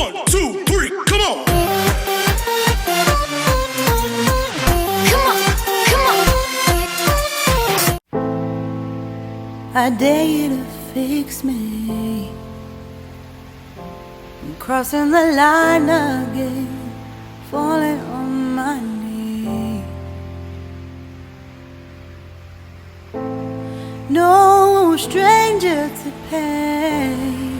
One, two, three, come on. Come on, come on. I dare you to fix me. I'm crossing the line again, falling on my knee. No stranger to pain.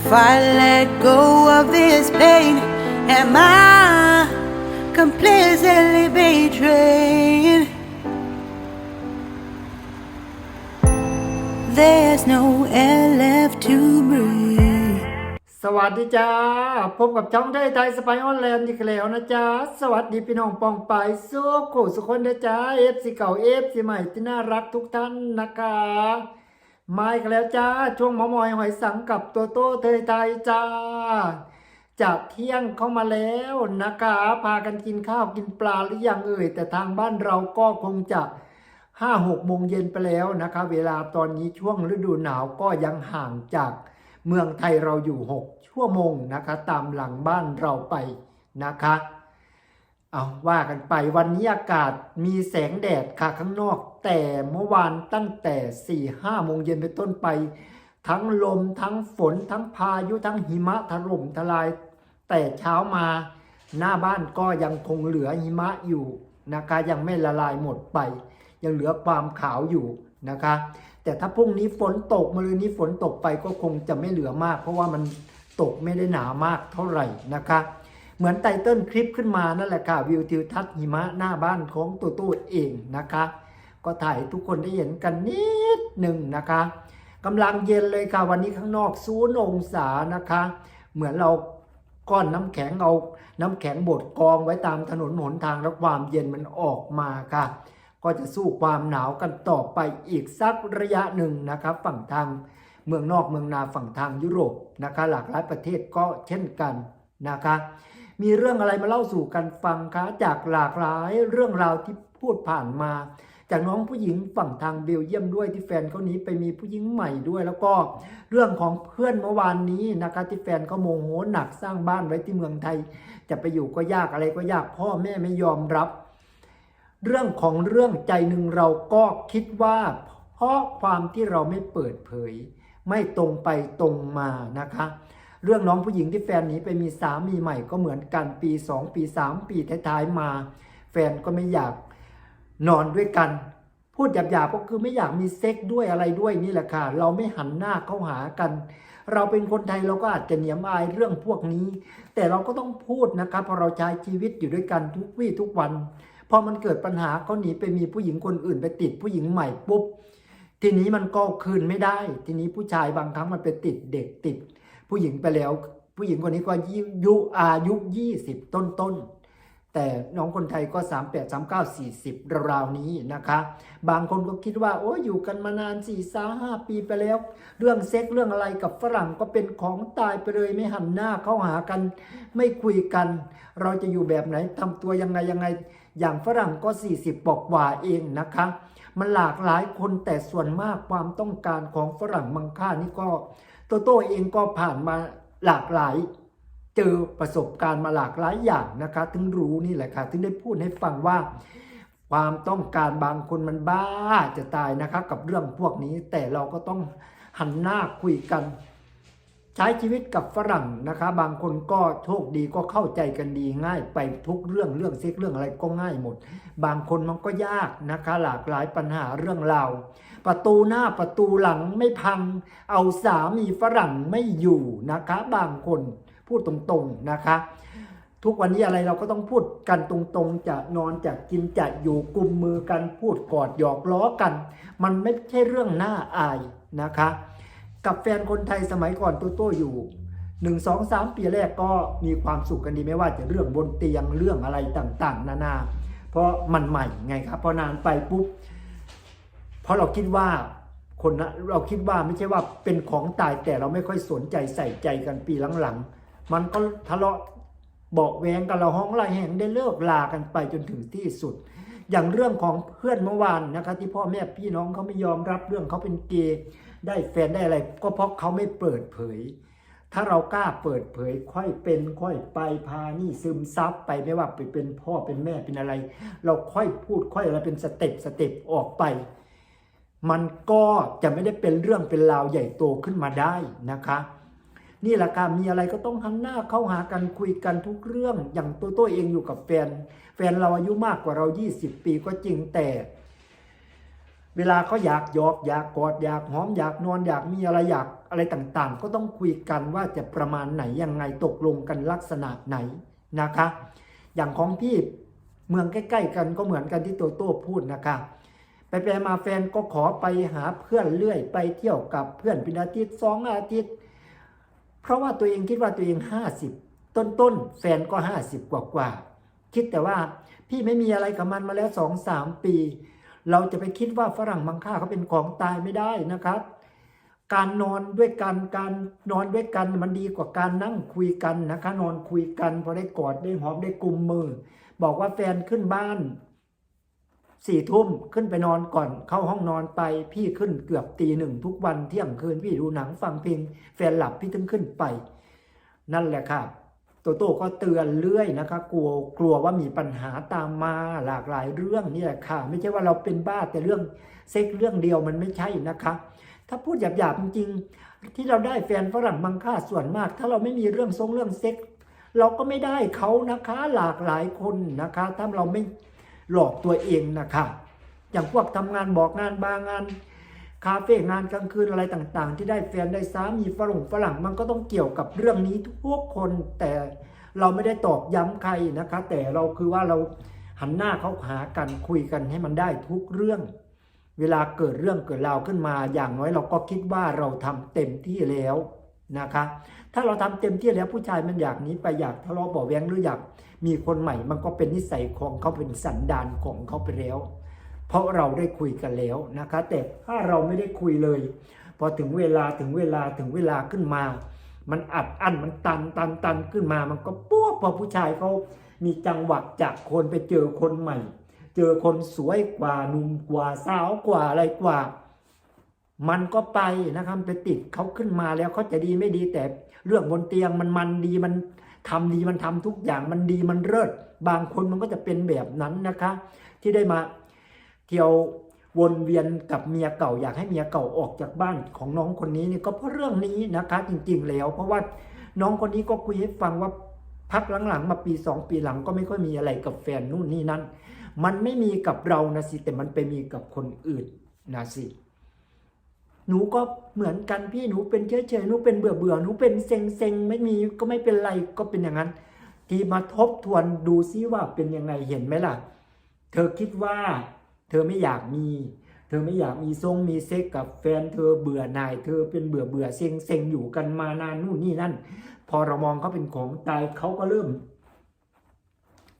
if I let go of this pain, am I completely betrayed? There's no air left to breathe. สวัสดีจ้า พบกับช่องไทยไทยสไปออนแลนด์อีกแล้วนะจ๊ะสวัสดีพี่น้องปองไปสุขขู่สุคนนะจ๊ะเอฟซีเก่าเอฟซีใหม่ที่น่ารักทุกท่านนะคะ มาอีกแล้วจ้า ช่วงหมอมอยหอยสังกับตัวโต้เทยไทยจ้า จากเที่ยงเข้ามาแล้วนะคะ พากันกินข้าวกินปลาหรือยังเอ่ย แต่ทางบ้านเราก็คงจะห้าหกโมงเย็นไปแล้วนะคะ เวลาตอนนี้ช่วงฤดูหนาวก็ยังห่างจากเมืองไทยเราอยู่ 6 ชั่วโมงนะคะ ตามหลังบ้านเราไปนะคะ เอาว่ากันไปวันนี้อากาศมีแสงแดดค่ะข้างนอก แต่เมื่อวานตั้งแต่4ี่ห้าโมงเย็นเป็นต้นไป ทั้งลมทั้งฝนทั้งพายุทั้งหิมะถล่มทลาย แต่เช้ามาหน้าบ้านก็ยังคงเหลือหิมะอยู่นะคะยังไม่ละลายหมดไป ยังเหลือความขาวอยู่นะคะ แต่ถ้าพรุ่งนี้ฝนตกมะรืนนี้ฝนตกไปก็คงจะไม่เหลือมาก เพราะว่ามันตกไม่ได้หนามากเท่าไหร่นะคะ เหมือนไตเติลคลิปขึ้นมานั่นแหละค่ะวิวทิวทัศน์หิมะหน้าบ้านของตัวตู้เองนะคะ ก็ถ่ายทุกคนได้เห็นกันนิดหนึ่งนะคะกำลังเย็นเลยค่ะวันนี้ข้างนอกศูนย์องศานะคะ เหมือนเราก้อนน้ำแข็งเอาน้ำแข็งบดกองไว้ตามถนนหนทางแล้วความเย็นมันออกมาค่ะ ก็จะสู้ความหนาวกันต่อไปอีกสักระยะหนึ่งนะครับ ฝั่งทางเมืองนอกเมืองนาฝั่งทางยุโรปนะคะ หลากหลายประเทศก็เช่นกันนะคะ มีเรื่องอะไรมาเล่าสู่กันฟังคะจากหลากหลายเรื่องราวที่พูดผ่านมา จากน้องผู้หญิงฝั่งทางเบลเยียมด้วยที่แฟนเขานี้ไปมีผู้หญิงใหม่ด้วย แล้วก็เรื่องของเพื่อนเมื่อวานนี้นะคะที่แฟนเขาโมโหหนักสร้างบ้านไว้ที่เมืองไทย จะไปอยู่ก็ยากอะไรก็ยากพ่อแม่ไม่ยอมรับ เรื่องของเรื่องใจหนึ่งเราก็คิดว่า เพราะความที่เราไม่เปิดเผย ไม่ตรงไปตรงมานะคะ เรื่องน้องผู้หญิงที่แฟนหนีไปมีสามีใหม่ก็เหมือนกันปี 2 ปี 3 ปีท้ายๆมา แฟนก็ไม่อยากนอนด้วยกัน พูดหยาบๆก็คือไม่อยากมีเซ็กด้วยอะไรด้วยนี่แหละค่ะ เราไม่หันหน้าเข้าหากัน เราเป็นคนไทยเราก็อาจจะเหนียมอายเรื่องพวกนี้ แต่เราก็ต้องพูดนะครับเพราะเราใช้ชีวิตอยู่ด้วยกันทุกวี่ทุกวันพอมันเกิดปัญหาเขาหนีไปมีผู้หญิงคนอื่นไปติดผู้หญิงใหม่ปุ๊บทีนี้มันก็คืนไม่ได้ ทีนี้ผู้ชายบางครั้งมันไปติดเด็กติด ผู้หญิงไปแล้ว ผู้หญิงคนนี้ก็ยุอายุยี่สิบต้นต้นๆแต่น้องคนไทยก็ 3 8 3 9 40 ราวนี้นะคะ บางคนก็คิดว่า โอ้อยู่กันมานาน4 3 5 ปีไปแล้ว เรื่องเซ็กเรื่องอะไรกับฝรั่งก็เป็นของตายไปเลยไม่หันหน้าเข้าหากัน ไม่คุยกัน เราจะอยู่แบบไหนทำตัวยังไงยังไง อย่างฝรั่งก็ 40บอกว่าเองนะคะ มันหลากหลายคนแต่ส่วนมากความต้องการของฝรั่งมังค่านี่ก็ โตโต้เองก็ผ่านมาหลากหลาย เจอประสบการณ์มาหลากหลายอย่างนะคะถึงรู้นี่แหละค่ะถึงได้พูดให้ฟังว่า ความต้องการบางคนมันบ้าจะตายนะคะ กับเรื่องพวกนี้แต่เราก็ต้องหันหน้าคุยกัน ช้ชีวิตกับฝรั่งนะคะ บางคนก็โชคดีก็เข้าใจกันดีง่าย ไปทุกเรื่องเรื่องเซ็กเรื่องอะไรก็ง่ายหมด บางคนมันก็ยากนะคะ หลากหลายปัญหาเรื่องราวประตูหน้าประตูหลังไม่พัง เอาสามีฝรั่งไม่อยู่นะคะ บางคนพูดตรงๆนะคะ ทุกวันนี้อะไรเราก็ต้องพูดกันตรงๆ จะนอนจะกินจะอยู่กลุ่มมือกันพูดกอดหยอกล้อกัน มันไม่ใช่เรื่องน่าอายนะคะ กับแฟนคนไทยสมัยก่อนตัวโต้อยู่หนึ่งสองสามปีแรกก็มีความสุขกันดีไม่ว่าจะเรื่องบนเตียงเรื่องอะไรต่าง ๆ นานา เพราะมันใหม่ไงครับพอนานไปปุ๊บเพราะเราคิดว่าคนนะเราคิดว่าไม่ใช่ว่าเป็นของตายแต่เราไม่ค่อยสนใจใส่ใจกันปีหลังๆ มันก็ทะเลาะเบาแวงกันเราห้องไรแห่งได้เลิกลากันไปจนถึงที่สุด อย่างเรื่องของเพื่อนเมื่อวานนะครับที่พ่อแม่พี่น้องเขาไม่ยอมรับเรื่องเขาเป็นเกย์ ได้แฟนได้อะไร ก็เพราะเขาไม่เปิดเผย ถ้าเรากล้าเปิดเผย ค่อยเป็นค่อยไปพานี่ซึมซับไปไม่ว่าไปเป็นพ่อเป็นแม่เป็นอะไร เราค่อยพูดค่อยอะไรเป็นสเต็ปสเต็ปออกไป มันก็จะไม่ได้เป็นเรื่องเป็นราวใหญ่โตขึ้นมาได้นะคะนี่แหละค่ะมีอะไรก็ต้องหันหน้าเข้าหากันคุยกันทุกเรื่องอย่างตัวตัวเองอยู่กับแฟน แฟนเราอายุมากกว่าเรา 20 ปีก็จริงแต่ เวลาเขาอยากยอกอยากกอดอยากหอมอยากนอนอยากมีอะไรอยากอะไรต่างๆ ก็ต้องคุยกันว่าจะประมาณไหนยังไงตกลงกันลักษณะไหนนะคะ อย่างของพี่เมืองใกล้ๆกันก็เหมือนกันที่โตโต้พูดนะคะ ไปไปมาแฟนก็ขอไปหาเพื่อนเรื่อย ไปเที่ยวกับเพื่อนเป็นอาทิตย์สองอาทิตย์ เพราะว่าตัวเองคิดว่าตัวเองห้าสิบต้นต้นๆแฟนก็ห้าสิบกว่ากว่าคิดแต่ว่าพี่ไม่มีอะไรกับมันมาแล้วสองสามปี เราจะไปคิดว่าฝรั่งมังค่าเขาเป็นของตายไม่ได้นะครับ การนอนด้วยกันการนอนด้วยกันมันดีกว่าการนั่งคุยกันนะคะนอนคุยกันพอได้กอดได้หอมได้กุมมือ บอกว่าแฟนขึ้นบ้านสี่ทุ่มขึ้นไปนอนก่อนเข้าห้องนอนไปพี่ขึ้นเกือบตีหนึ่งทุกวันเที่ยงคืนพี่ดูหนังฟังเพลงแฟนหลับพี่ถึงขึ้นไป นั่นแหละค่ะ โตโต้ก็เตือนเรื่อยนะคะ กลัวกลัวว่ามีปัญหาตามมาหลากหลายเรื่องนี่แหละค่ะ ไม่ใช่ว่าเราเป็นบ้าแต่เรื่องเซ็กเรื่องเดียวมันไม่ใช่นะคะ ถ้าพูดหยาบๆจริงๆ ที่เราได้แฟนฝรั่งมังค่าส่วนมาก ถ้าเราไม่มีเรื่องทรงเรื่องเซ็กเราก็ไม่ได้เขานะคะหลากหลายคนนะคะ ถ้าเราไม่หลอกตัวเองนะคะ อย่างพวกทำงานบอกงานบางงาน คาเฟ่งานกลางคืนอะไรต่างๆ ที่ได้แฟนได้สามีฝรั่งฝรั่งมันก็ต้องเกี่ยวกับเรื่องนี้ทุกคนแต่เราไม่ได้ตอกย้ำใครนะคะ แต่เราคือว่าเราหันหน้าเขาหากันคุยกันให้มันได้ทุกเรื่อง เวลาเกิดเรื่องเกิดราวขึ้นมา อย่างน้อยเราก็คิดว่าเราทำเต็มที่แล้วนะคะ ถ้าเราทำเต็มที่แล้วผู้ชายมันอยากนี้ไปอยากทะเลาะเบาแวงหรืออยากมีคนใหม่ มันก็เป็นนิสัยของเขาเป็นสันดานของเขาไปแล้ว เพราะเราได้คุยกันแล้วนะคะ แต่ถ้าเราไม่ได้คุยเลย พอถึงเวลาถึงเวลาถึงเวลาขึ้นมา มันอัดอั้นมันตันตันตันขึ้นมา มันก็ปุ๊บพอผู้ชายเขามีจังหวะจากคนไปเจอคนใหม่ เจอคนสวยกว่าหนุ่มกว่าสาวกว่าอะไรกว่า มันก็ไปนะครับไปติดเขาขึ้นมาแล้วเขาจะดีไม่ดีแต่เรื่องบนเตียงมันมันดีมันทำดีมันทำทุกอย่างมันดีมันเลิศบางคนมันก็จะเป็นแบบนั้นนะคะ ที่ได้มา เที่ยววนเวียนกับเมียเก่าอยากให้เมียเก่าออกจากบ้านของน้องคนนี้นี่ก็เพราะเรื่องนี้นะคะ จริงๆแล้ว เพราะว่าน้องคนนี้ก็คุยให้ฟังว่าพักหลังๆ มาปีสองปีหลังก็ไม่ค่อยมีอะไรกับแฟนนู่นนี่นั่นมันไม่มีกับเรานะสิ แต่มันไปมีกับคนอื่นนะสิ หนูก็เหมือนกันพี่หนูเป็นเฉยๆหนูเป็นเบื่อเบื่อๆหนูเป็นเซ็งเซ็งๆไม่มีก็ไม่เป็นไรก็เป็นอย่างนั้น ที่มาทบทวนดูซิว่าเป็นยังไงเห็นไหมล่ะ เธอคิดว่า เธอไม่อยากมี เธอไม่อยากมีทรงมีเซ็กกับแฟนเธอเบื่อหน่าย เธอเป็นเบื่อเบื่อเซ็งเซ็งอยู่กันมานานนู่นนี่นั่น พอเรามองเขาเป็นของตายเขาก็เริ่ม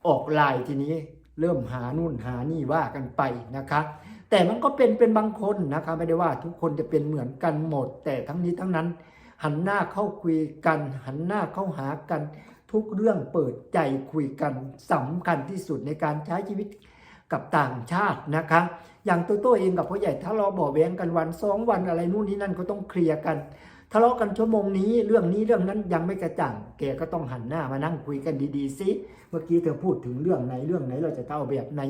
ออกลายทีนี้ เริ่มหานู่นหานี่ว่ากันไปนะคะ แต่มันก็เป็นเป็นบางคนนะคะ ไม่ได้ว่าทุกคนจะเป็นเหมือนกันหมด แต่ทั้งนี้ทั้งนั้น หันหน้าเข้าคุยกัน หันหน้าเข้าหากัน ทุกเรื่องเปิดใจคุยกันสำคัญที่สุดในการใช้ชีวิต กับต่างชาตินะคะ อย่างตัวตัวเองกับพ่อใหญ่ถ้าเราะบอแว้งกันวันสองวันอะไรนู่นนี่นั่นก็ต้องเคลียร์กัน ทะเลาะกันชั่วโมงนี้เรื่องนี้เรื่องนั้นยังไม่กระจ่างแกก็ต้องหันหน้ามานั่งคุยกันดีๆสิเมื่อกี้เธอพูดถึงเรื่องไหนเรื่องไหนเราจะเอาแบบไหน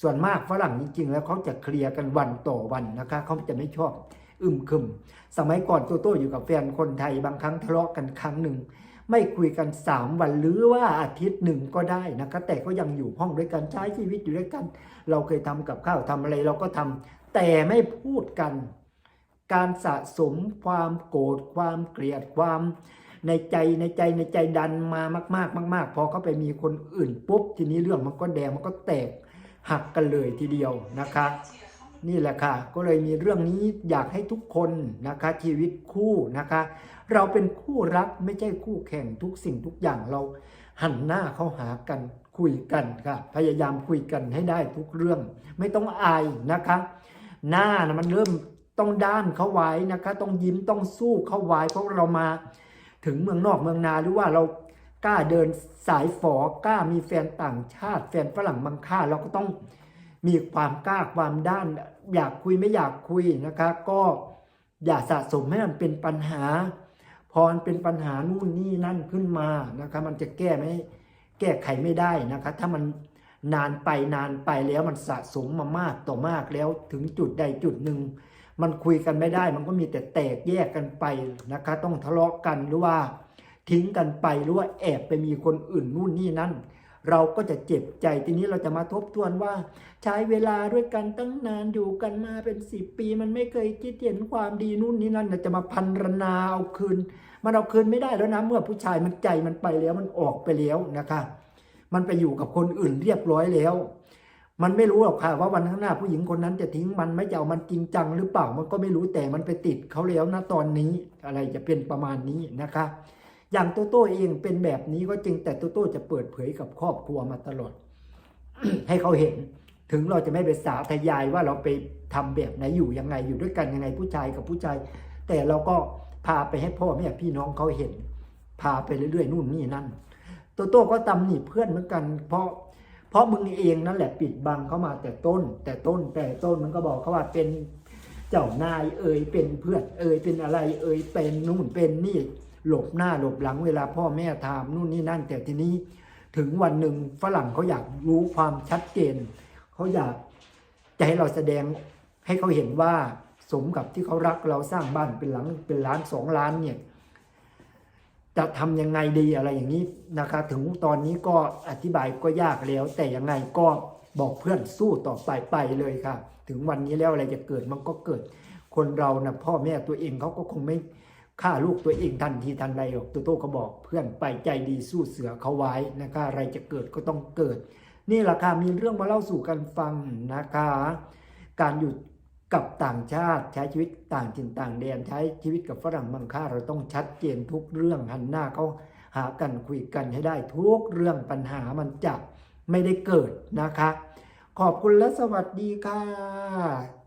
ส่วนมากฝรั่งจริงๆแล้วเขาจะเคลียร์กันวันต่อวันนะคะเขาจะไม่ชอบอึมครึม สมัยก่อนโตโต้อยู่กับแฟนคนไทยบางครั้งทะเลาะกันครั้งหนึ่ง ไม่คุยกัน 3 วันหรือว่าอาทิตย์หนึ่งก็ได้นะคะแต่ก็ยังอยู่ห้องด้วยกันใช้ชีวิตอยู่ด้วยกัน เราเคยทำกับข้าวทำอะไรเราก็ทำแต่ไม่พูดกัน การสะสมความโกรธความเกลียดความในใจในใจในใจดันมามาก ๆ มาก ๆ พอเขาไปมีคนอื่นปุ๊บทีนี้เรื่องมันก็แดงมันก็แตกหักกันเลยทีเดียวนะคะ นี่แหละค่ะ ก็เลยมีเรื่องนี้อยากให้ทุกคนนะคะ ชีวิตคู่นะคะ เราเป็นคู่รักไม่ใช่คู่แข่งทุกสิ่งทุกอย่างเราหันหน้าเข้าหากันคุยกันค่ะ พยายามคุยกันให้ได้ทุกเรื่อง ไม่ต้องอายนะคะ หน้านะมันเริ่มต้องด้านเข้าไว้นะคะ ต้องยิ้มต้องสู้เข้าไว้เพราะเรามาถึงเมืองนอกเมืองนาหรือว่าเรากล้าเดินสายฝอกล้ามีแฟนต่างชาติ แฟนฝรั่งมังค่าเราก็ต้อง มีความกล้าความด้าน อยากคุยไม่อยากคุยนะคะก็อย่าสะสมให้มันเป็นปัญหาพอันเป็นปัญหานู่นนี่นั่นขึ้นมานะคะมันจะแก้ไม่แก้ไขไม่ได้นะคะ ถ้ามันนานไปนานไปแล้วมันสะสมมามากต่อมากแล้วถึงจุดใดจุดหนึ่ง มันคุยกันไม่ได้ มันก็มีแต่แตกแยกกันไปนะคะ ต้องทะเลาะกันหรือว่าทิ้งกันไปหรือว่าแอบไปมีคนอื่นนู่นนี่นั่น เราก็จะเจ็บใจทีนี้เราจะมาทบทวนว่า ใช้เวลาด้วยกันตั้งนานอยู่กันมาเป็นสิบปี มันไม่เคยคิดเห็นความดีนู่นนี่นั่นจะมาพันรนาเอาคืน มันเอาคืนไม่ได้แล้วนะเมื่อผู้ชายมันใจมันไปแล้วมันออกไปแล้วนะคะ มันไปอยู่กับคนอื่นเรียบร้อยแล้ว มันไม่รู้หรอกค่ะว่าวันข้างหน้าผู้หญิงคนนั้นจะทิ้งมันไม่จะเอามันจริงจังหรือเปล่ามันก็ไม่รู้แต่มันไปติดเขาแล้วนะตอนนี้อะไรจะเป็นประมาณนี้นะคะ อย่างโตโต้เองเป็นแบบนี้ก็จริงแต่โตโต้จะเปิดเผยกับครอบครัวมาตลอด ให้เขาเห็น ถึงเราจะไม่ไปสาธยายว่าเราไปทำแบบไหนอยู่ยังไงอยู่ด้วยกันยังไงผู้ชายกับผู้ชาย แต่เราก็พาไปให้พ่อแม่พี่น้องเขาเห็น พาไปเรื่อยๆนู่นนี่นั่นโตโต้ก็ตำหนิเพื่อนเหมือนกัน เพราะเพราะมึงเองนั่นแหละปิดบังเข้ามาแต่ต้น แต่ต้นแต่ต้นมันก็บอกเขาว่าเป็นเจ้านายเอ่ยเป็นเพื่อนเอ่ยเป็นอะไรเอ่ยเป็นนู่นเป็นนี่ หลบหน้าหลบหลังเวลาพ่อแม่ถามนู่นนี่นั่น แต่ทีนี้ถึงวันหนึ่งฝรั่งเขาอยากรู้ความชัดเจนเขาอยากจะให้เราแสดงให้เขาเห็นว่าสมกับที่เขารักเราสร้างบ้านเป็นหลังเป็นล้านสองล้านเนี่ยจะทำยังไงดีอะไรอย่างนี้นะคะถึงตอนนี้ก็อธิบายก็ยากแล้ว แต่ยังไงก็บอกเพื่อนสู้ต่อไปไปเลยค่ะ ถึงวันนี้แล้วอะไรจะเกิดมันก็เกิด คนเรานะพ่อแม่ตัวเองเขาก็คงไม่ ฆ่าลูกตัวเองทันทีทันใดหรอกตัวโต้ก็บอกเพื่อนไปใจดีสู้เสือเขาไว้นะคะอะไรจะเกิดก็ต้องเกิด นี่แหละค่ะมีเรื่องมาเล่าสู่กันฟังนะคะ การอยู่กับต่างชาติใช้ชีวิตต่างถิ่นต่างแดนใช้ชีวิตกับฝรั่งมังค่าเราต้องชัดเจนทุกเรื่องหันหน้าเขาหากันคุยกันให้ได้ทุกเรื่องปัญหามันจะไม่ได้เกิดนะคะ ขอบคุณและสวัสดีค่ะ